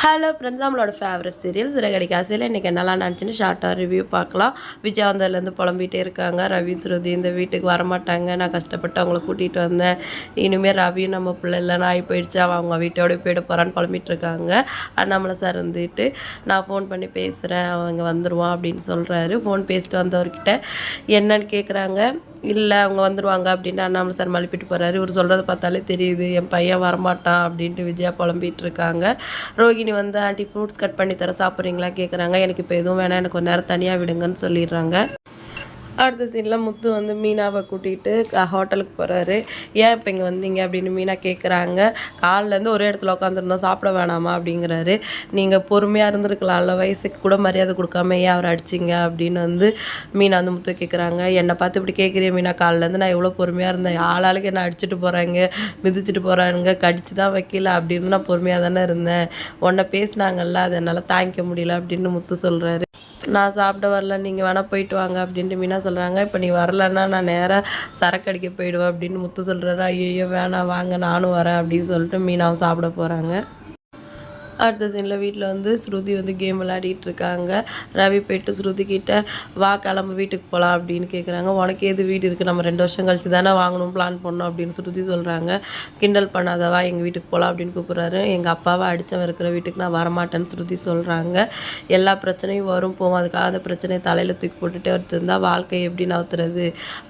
Hello friends நம்மளோட favourite serial சிறகடி காசையில் இன்றைக்கி என்னெல்லாம் நினச்சின்னு ஷார்ட்டாக ரிவ்யூ பார்க்கலாம். விஜய் வந்ததுலேருந்து புலம்பிகிட்டே இருக்காங்க. ரவி ஸ்ருதி இந்த வீட்டுக்கு வரமாட்டாங்க. நான் கஷ்டப்பட்டு அவங்கள கூட்டிகிட்டு வந்தேன். இனிமேல் ரவியும் நம்ம பிள்ளை இல்லை ஆகி போயிடுச்சு. அவன் அவங்க வீட்டோட போயிட போகிறான்னு புலம்பிட்டு இருக்காங்க. அண்ணாமலை சார் வந்துட்டு நான் ஃபோன் பண்ணி பேசுகிறேன் அவங்க வந்துடுவான் அப்படின்னு சொல்கிறாரு ஃபோன் பேசிட்டு வந்தவர்கிட்ட என்னன்னு கேட்குறாங்க இல்லை அவங்க வந்துடுவாங்க அப்படின்னு அண்ணாமலை சார் மழுப்பிட்டு போகிறாரு இவர் சொல்கிறத பார்த்தாலே தெரியுது. என் பையன் வரமாட்டான் அப்படின்ட்டு விஜயா புலம்பிகிட்டு இருக்காங்க. ரோகிணி வந்து ஆண்டி ஃப்ரூட்ஸ் கட் பண்ணி தர சாப்பிட்றீங்களா? கேட்குறாங்க எனக்கு இப்போ எதுவும் வேணாம். எனக்கு கொஞ்ச நேரம் தனியாக விடுங்கன்னு சொல்லிடுறாங்க. அடுத்த சீனில் முத்து வந்து மீனாவை கூட்டிகிட்டு ஹோட்டலுக்கு போகிறாரு ஏன் இப்போ இங்கே வந்தீங்க அப்படின்னு மீனா கேட்குறாங்க காலிலேருந்து ஒரே இடத்துல உட்காந்துருந்தோம் சாப்பிட வேணாமா அப்படிங்கிறாரு. நீங்கள் பொறுமையாக இருந்திருக்கலாம்ல வயசுக்கு கூட மரியாதை கொடுக்காம ஏன் அவர் அடிச்சிங்க அப்படின்னு வந்து மீனா வந்து முத்து கேட்குறாங்க என்னை பார்த்து இப்படி கேட்குறீங்க மீனா? காலிலேருந்து நான் எவ்வளோ பொறுமையாக இருந்தேன். ஆளாளுக்கு என்ன அடிச்சுட்டு போகிறாங்க மிதிச்சுட்டு போகிறாங்க கடிச்சு தான் வைக்கல அப்படின்னு நான் பொறுமையாக தானே இருந்தேன். உன்னை பேசினாங்கல்ல அதை என்னால் தாங்கிக்க முடியல அப்படின்னு முத்து சொல்கிறாரு நான் சாப்பிட வரல நீங்கள் வேணால் போயிட்டு வாங்க அப்படின்ட்டு மீனா சொல்கிறாங்க இப்போ நீ வரலன்னா நான் நேராக சரக்கு அடிக்க போயிடுவேன் அப்படின்னு முத்து சொல்கிறாரு ஐயோ வேணாம் வாங்க நானும் வரேன் அப்படின்னு சொல்லிட்டு மீனாவும் சாப்பிட போகிறாங்க அடுத்த சீனில் வீட்டில் வந்து ஸ்ருதி வந்து கேம் விளையாடிட்டு இருக்காங்க ரவி போயிட்டு ஸ்ருதி கிட்ட வா கிளம்பு வீட்டுக்கு போகலாம் அப்படின்னு கேட்குறாங்க உனக்கு எது வீடு இருக்குது நம்ம ரெண்டு வருஷம் கழிச்சு தானே வாங்கணும் பிளான் பண்ணோம் அப்படின்னு ஸ்ருதி சொல்கிறாங்க கிண்டல் பண்ணாதவா எங்கள் வீட்டுக்கு போகலாம் அப்படின்னு கூப்பிட்றாரு. எங்கள் அப்பாவை அடித்தவன் இருக்கிற வீட்டுக்கு நான் வரமாட்டேன்னு ஸ்ருதி சொல்கிறாங்க எல்லா பிரச்சனையும் வரும் போவோம். அதுக்காக அந்த பிரச்சனையை தலையில் தூக்கி போட்டுகிட்டே வச்சுருந்தா வாழ்க்கை எப்படி நவுத்துறது?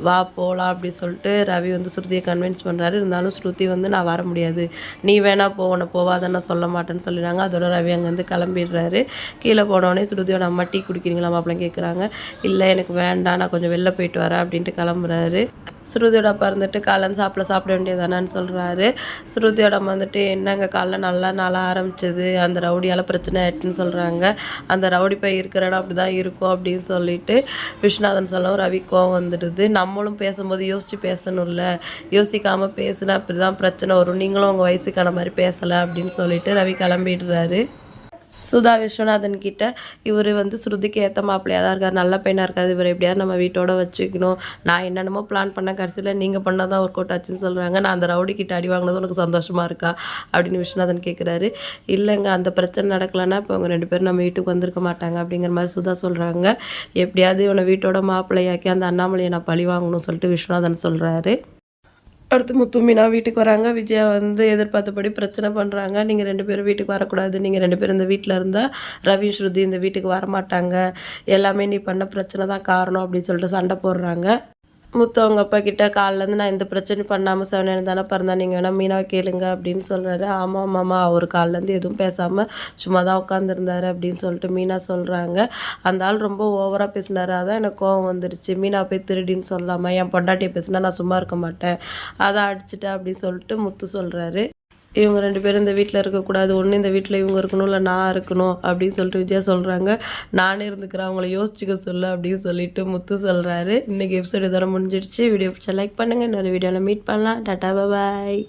வா போகலாம் அப்படின்னு சொல்லிட்டு ரவி வந்து ஸ்ருதியை கன்வின்ஸ் பண்ணுறாரு இருந்தாலும் ஸ்ருதி வந்து நான் வர முடியாது. நீ வேணால் போ உன்னை நான் சொல்ல மாட்டேன்னு சொல்லிடுறாங்க. அதோட ரவி அங்கேருந்து கிளம்பிடுறாரு. கீழே போனோடனே ஸ்ருதியோட அம்மா டீ குடிக்கிறீங்களா மாப்பிள்ளை கேட்குறாங்க இல்லை எனக்கு வேண்டாம். நான் கொஞ்சம் வெளில போயிட்டு வரேன் அப்படின்ட்டு கிளம்புறாரு. ஸ்ருதியோட அப்பா இருந்துட்டு காலைல சாப்பிட சாப்பிட வேண்டியதானான்னு சொல்கிறாரு ஸ்ருதியோட அம்மா வந்துட்டு என்னங்க காலைல நல்லா நாளாக ஆரம்பிச்சது? அந்த ரவுடியால் பிரச்சனை ஆயிட்டுன்னு சொல்கிறாங்க அந்த ரவுடி பை இருக்கிற இடம் அப்படி தான் இருக்கும் அப்படின்னு சொல்லிட்டு விஸ்வநாதன் சொல்லவும் ரவி கோவம் வந்துடுது. நம்மளும் பேசும்போது யோசித்து பேசணும்ல. யோசிக்காமல் பேசுனா அப்படி தான் பிரச்சனை வரும். நீங்களும் உங்கள் வயசுக்கான மாதிரி பேசலை அப்படின்னு சொல்லிட்டு ரவி கிளம்பிடுறாரு. சுதா விஸ்வநாதன் கிட்ட இவர் வந்து ஸ்ருதிக்கு ஏற்ற மாப்பிள்ளையாக தான் இருக்கார் நல்ல பையனாக இருக்காது இவர் எப்படியாவது நம்ம வீட்டோட வச்சுக்கணும். நான் என்னென்னமோ பிளான் பண்ணேன் கடைசியில் நீங்கள் பண்ணால் தான் ஒர்க் அவுட் ஆச்சுன்னு சொல்கிறாங்க நான் அந்த ரவுடி கிட்ட அடி வாங்கினது உனக்கு சந்தோஷமாக இருக்கா? அப்படின்னு விஸ்வநாதன் கேட்குறாரு இல்லைங்க அந்த பிரச்சனை நடக்கலைன்னா இப்போ அவங்க ரெண்டு பேரும் நம்ம வீட்டுக்கு வந்திருக்க மாட்டாங்க அப்படிங்கிற மாதிரி சுதா சொல்கிறாங்க எப்படியாவது இவனை வீட்டோட மாப்பிள்ளையாக்கி அந்த அண்ணாமலையை நான் பழி வாங்கணும்னு சொல்லிட்டு விஸ்வநாதன் சொல்கிறாரு அடுத்து முத்து மீனா வீட்டுக்கு வராங்க. விஜயா வந்து எதிர்பார்த்தபடி பிரச்சனை பண்ணுறாங்க நீங்கள் ரெண்டு பேரும் வீட்டுக்கு வரக்கூடாது. நீங்கள் ரெண்டு பேரும் இந்த வீட்டில் இருந்தால் ரவி ஸ்ருதி இந்த வீட்டுக்கு வரமாட்டாங்க. எல்லாமே நீ பண்ண பிரச்சனை தான் காரணம் அப்படின்னு சொல்லிட்டு சண்டை போடுறாங்க. முத்து அவங்க அப்பா கிட்ட காலிலேருந்து நான் இந்த பிரச்சனையும் பண்ணாமல் செவனேன்னு தானே பிறந்தேன். நீங்கள் வேணால் மீனாவை கேளுங்க அப்படின்னு சொல்கிறாரு ஆமாம் மாமா அவர் காலிலேருந்து எதுவும் பேசாமல் சும்மா தான் உட்காந்துருந்தாரு அப்படின்னு சொல்லிட்டு மீனா சொல்கிறாங்க அந்த ஆள் ரொம்ப ஓவராக பேசினார். அதான் எனக்கு கோவம் வந்துருச்சு. மீனா போய் திருடின்னு சொல்லாமல் என் பொண்டாட்டியை பேசினா நான் சும்மா இருக்க மாட்டேன். அதான் அடிச்சிட்டேன் அப்படின்னு சொல்லிட்டு முத்து சொல்கிறாரு இவங்க ரெண்டு பேரும் இந்த வீட்டில் இருக்கக்கூடாது ஒன்று இந்த வீட்டில் இவங்க இருக்கணும் இல்லை நான் இருக்கணும் அப்படின்னு சொல்லிட்டு விஜயா சொல்கிறாங்க நானே இருந்துக்கிறேன் அவங்கள யோசிச்சுக்க சொல்லு அப்படின்னு சொல்லிட்டு முத்து சொல்கிறாரு இன்றைக்கி எபிசோடு இதோட முடிஞ்சிடுச்சு. வீடியோ பிடிச்சா லைக் பண்ணுங்கள் இன்னொரு வீடியோவில் மீட் பண்ணலாம். டாட்டா பாய்